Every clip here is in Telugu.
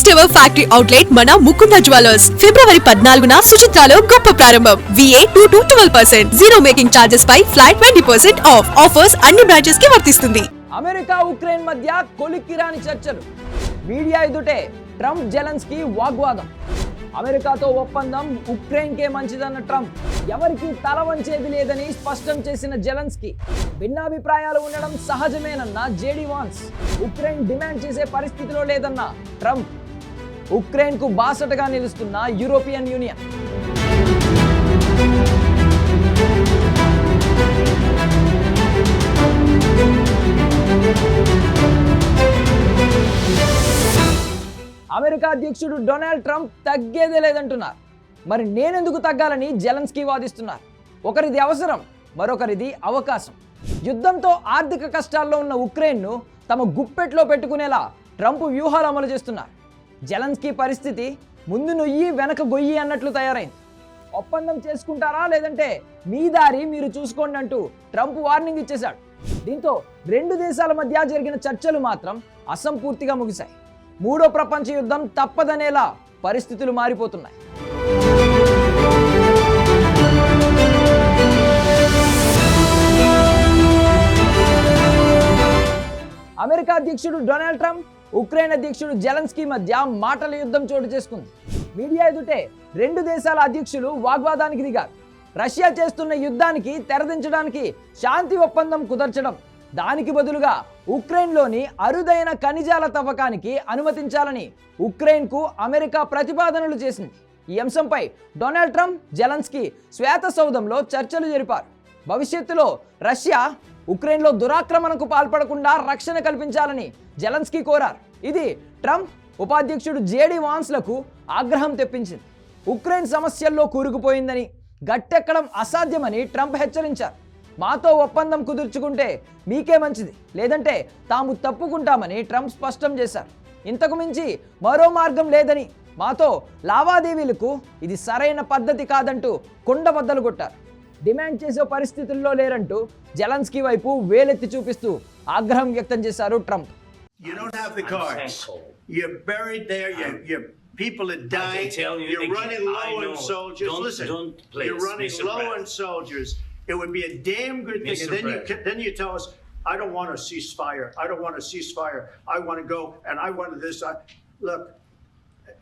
ఫస్ట్ ఎవర్ ఫ్యాక్టరీ అవుట్లెట్ మన ముకుంద జ్యువెలర్స్. ఫిబ్రవరి పద్నాలుగున సుచిత్రాలో గొప్ప ప్రారంభం. VA two to twelve percent zero making charges pi flat twenty percent off offers అన్ని బ్రాంచెస్కి వర్తిస్తుంది. అమెరికా ఉక్రెయిన్ మధ్య కొలిక్కిరాని చర్చలు. మీడియా ఎదుటే ట్రంప్ జెలెన్స్కి వాగ్వాదం. అమెరికాతో ఒప్పందం ఉక్రెయిన్కే మంచిదన్న ట్రంప్. ఎవరికి తల వంచేది లేదని స్పష్టం చేసిన జెలెన్స్కి. భిన్నాభిప్రాయాలు ఉండడం సహజమేనన్న జేడీ వాన్స్. ఉక్రెయిన్ డిమాండ్ చేసే పరిస్థితిలో లేదన్న ట్రంప్. ఉక్రెయిన్కు బాసటగా నిలుస్తున్న యూరోపియన్ యూనియన్. అమెరికా అధ్యక్షుడు డొనాల్డ్ ట్రంప్ తగ్గేదే లేదంటున్నారు. మరి నేనెందుకు తగ్గాలని జెలన్స్కీ వాదిస్తున్నారు? ఒకరిది అవసరం మరొకరిది అవకాశం. యుద్ధంతో ఆర్థిక కష్టాల్లో ఉన్న ఉక్రెయిన్ను తమ గుప్పెట్లో పెట్టుకునేలా ట్రంప్ వ్యూహాలు అమలు చేస్తున్నారు. జలన్స్కీ పరిస్థితి ముందు నొయ్యి వెనక గొయ్యి అన్నట్లు తయారైంది. ఒప్పందం చేసుకుంటారా లేదంటే మీ దారి మీరు చూసుకోండి అంటూ ట్రంప్ వార్నింగ్ ఇచ్చేశాడు. దీంతో రెండు దేశాల మధ్య జరిగిన చర్చలు మాత్రం అసంపూర్తిగా ముగిశాయి. మూడో ప్రపంచ యుద్ధం తప్పదనేలా పరిస్థితులు మారిపోతున్నాయి. అమెరికా అధ్యక్షుడు డొనాల్డ్ ట్రంప్ ఉక్రెయిన్ అధ్యక్షుడు జెలెన్స్కీ మధ్య మాటల యుద్ధం చోటు చేసుకుంది. మీడియా ఎదుటే రెండు దేశాల అధ్యక్షులు వాగ్వాదానికి దిగారు. రష్యా చేస్తున్న యుద్ధానికి తెరదించడానికి శాంతి ఒప్పందం కుదర్చడం దానికి బదులుగా ఉక్రెయిన్లోని అరుదైన ఖనిజాల తవ్వకానికి అనుమతించాలని ఉక్రెయిన్కు అమెరికా ప్రతిపాదనలు చేసింది. ఈ అంశంపై డొనాల్డ్ ట్రంప్ జెలన్స్కీ శ్వేత సౌధంలో చర్చలు జరిపారు. భవిష్యత్తులో రష్యా ఉక్రెయిన్లో దురాక్రమణకు పాల్పడకుండా రక్షణ కల్పించాలని జెలన్స్కీ కోరారు. ఇది ట్రంప్ ఉపాధ్యక్షుడు జేడీ వాన్స్లకు ఆగ్రహం తెప్పించింది. ఉక్రెయిన్ సమస్యల్లో కూరుకుపోయిందని గట్టెక్కడం అసాధ్యమని ట్రంప్ హెచ్చరించారు. మాతో ఒప్పందం కుదుర్చుకుంటే మీకే మంచిది లేదంటే తాము తప్పుకుంటామని ట్రంప్ స్పష్టం చేశారు. ఇంతకు మించి మరో మార్గం లేదని మాతో లావాదేవీలకు ఇది సరైన పద్ధతి కాదంటూ కుండబద్దలు కొట్టారు. డిమాండ్ చేసే పరిస్థితుల్లో లేరంటూ జెలెన్స్కీ వైపు వేలెత్తి చూపిస్తూ ఆగ్రహం వ్యక్తం చేశారు Trump You don't have the I'm cards. thankful. You're buried there. Your your people are dying. tell you are again, running I low on know. soldiers. Don't- Listen, don't, please, you're running Mr. low on President. soldiers. It would be a damn good thing. Mr. And then you President. ca- then you tell us, I don't want a ceasefire. I don't want a ceasefire. I want to go and I want this. I, look,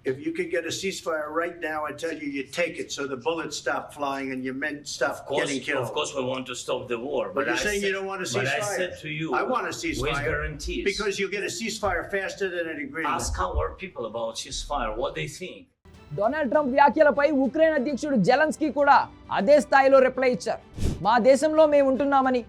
if you could get a ceasefire right now, I tell you, you take it so the bullets stop flying and your men stop course, getting killed. of course, we want to stop the war. But you're I saying you said- don't want a But I ceasefire. said to you, I want a With ceasefire guarantees. because you'll get a ceasefire faster than an agreement. ask our people about ceasefire, what they think. Donald Trump వ్యాఖ్యలపై ఉక్రెయిన్ అధ్యక్షుడు జెలెన్స్కీ కూడా అదే స్థాయిలో రిప్లై ఇచ్చారు మా దేశంలో మేము ఉంటున్నామని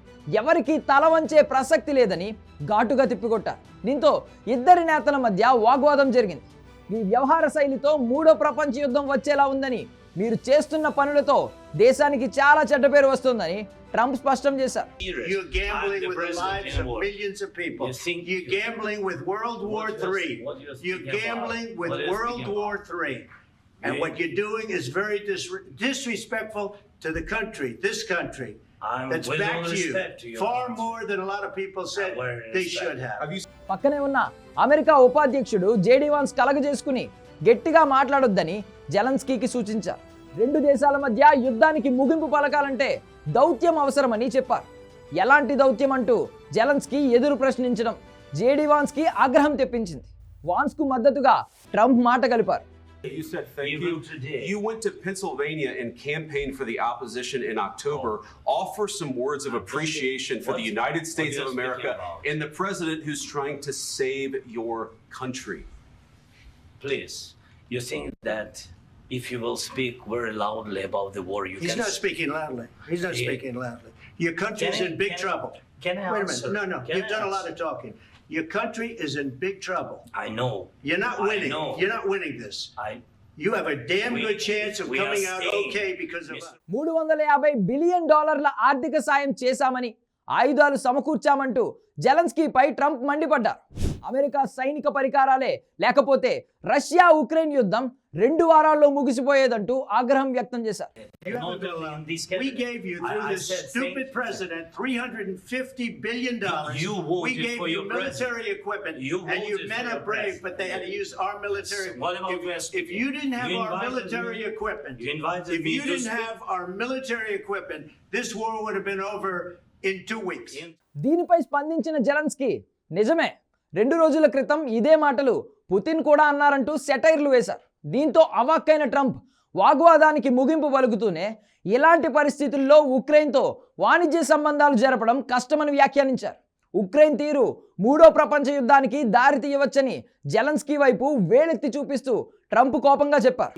ఎవరికి తల వంచే ప్రసక్తి లేదని ఘాటుగా తిప్పికొట్టారు దీంతో ఇద్దరి నేతల మధ్య వాగ్వాదం జరిగింది మీ వ్యవహార శైలితో మూడో ప్రపంచ యుద్ధం వచ్చేలా ఉందని మీరు చేస్తున్న పనులతో దేశానికి చాలా చెడ్డ పేరు వస్తుందని ట్రంప్ స్పష్టం చేశారు. And what you're doing is very dis- disrespectful to the country, this country. I'm That's back to you. to Far more than a lot of people said they should have. పక్కనే ఉన్న అమెరికా ఉపాధ్యక్షుడు జేడీ వాన్స్ కలగజేసుకుని గట్టిగా మాట్లాడొద్దని జలన్స్కీకి సూచించారు. రెండు దేశాల మధ్య యుద్ధానికి ముగింపు పలకాలంటే దౌత్యం అవసరమని చెప్పారు. ఎలాంటి దౌత్యం అంటూ జెలెన్స్కీ ఎదురు ప్రశ్నించడం జేడీ వాన్స్కి ఆగ్రహం తెప్పించింది. వాన్స్కు మద్దతుగా ట్రంప్ మాట కలిపారు You said thank Even you. today. You went to Pennsylvania and campaigned for the opposition in October. Oh. Offer some words of appreciation for the United States of America and the president who's trying to save your country. Please, you think that if you will speak very loudly about the war, you He's can. not speaking loudly. He's not Yeah. speaking loudly. Your country's Can I- in big can I- trouble. Can I Wait a minute. No, no. Can You've I done a lot of talking. Your country is in big trouble. I know. You're not I winning. know. You're not winning this. I. You have a damn We- good chance of we are coming out staying. okay because of us. మూడు వందల యాభై బిలియన్ డాలర్ల ఆర్థిక సాయం చేశామని ఆయుధాలు సమకూర్చామంటూ జెలెన్స్కీపై ట్రంప్ మండిపడ్డారు అమెరికా సైనిక పరికరాలే లేకపోతే రష్యా ఉక్రెయిన్ యుద్ధం రెండు వారాల్లో ముగిసిపోయేదంటూ ఆగ్రహం వ్యక్తం చేశారు. దీనిపై స్పందించిన జలన్స్కి నిజమే రెండు రోజుల క్రితం ఇదే మాటలు పుతిన్ కూడా అన్నారంటూ సెటైర్లు వేశారు. దీంతో అవాక్కైన ట్రంప్ వాగ్వాదానికి ముగింపు పలుకుతూనే ఇలాంటి పరిస్థితుల్లో ఉక్రెయిన్తో వాణిజ్య సంబంధాలు జరపడం కష్టమని వ్యాఖ్యానించారు. ఉక్రెయిన్ తీరు మూడో ప్రపంచ యుద్ధానికి దారి తీయవచ్చని జలన్స్కీ వైపు వేలెత్తి చూపిస్తూ ట్రంప్ కోపంగా చెప్పారు.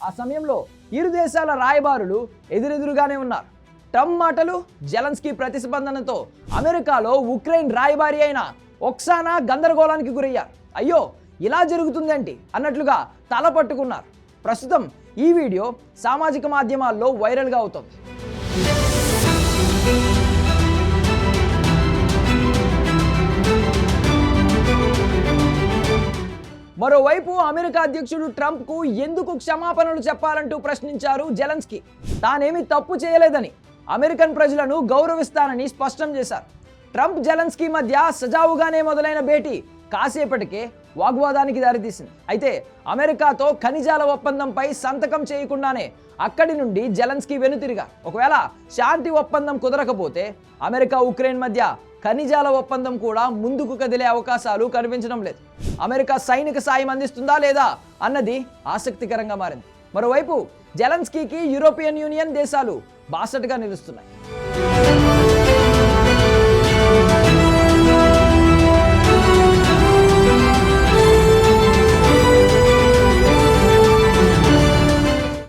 ఆ సమయంలో ఇరు దేశాల రాయబారులు ఎదురెదురుగానే ఉన్నారు. ట్రంప్ మాటలు జెలన్స్కీ ప్రతిస్పందనతో అమెరికాలో ఉక్రెయిన్ రాయబారి అయిన ఒక్సానా గందరగోళానికి గురయ్యారు. అయ్యో ఇలా జరుగుతుందేంటి? అన్నట్లుగా తల పట్టుకున్నారు. ప్రస్తుతం ఈ వీడియో సామాజిక మాధ్యమాల్లో వైరల్గా అవుతోంది. మరోవైపు అమెరికా అధ్యక్షుడు ట్రంప్కు ఎందుకు క్షమాపణలు చెప్పాలంటూ ప్రశ్నించారు జెలన్స్కీ? తానేమీ తప్పు చేయలేదని అమెరికన్ ప్రజలను గౌరవిస్తానని స్పష్టం చేశారు. ట్రంప్ జెలెన్స్కీ మధ్య సజావుగానే మొదలైన భేటీ కాసేపటికే వాగ్వాదానికి దారితీసింది. అయితే అమెరికాతో ఖనిజాల ఒప్పందంపై సంతకం చేయకుండానే అక్కడి నుండి జెలెన్స్కీ వెనుతిరిగా ఒకవేళ శాంతి ఒప్పందం కుదరకపోతే అమెరికా ఉక్రెయిన్ మధ్య ఖనిజాల ఒప్పందం కూడా ముందుకు కదిలే అవకాశాలు కనిపించడం లేదు. అమెరికా సైనిక సాయం అందిస్తుందా లేదా అన్నది ఆసక్తికరంగా మారింది. మరోవైపు జెలెన్స్కీకి యూరోపియన్ యూనియన్ దేశాలు బాసటగా నిలుస్తున్నాయి.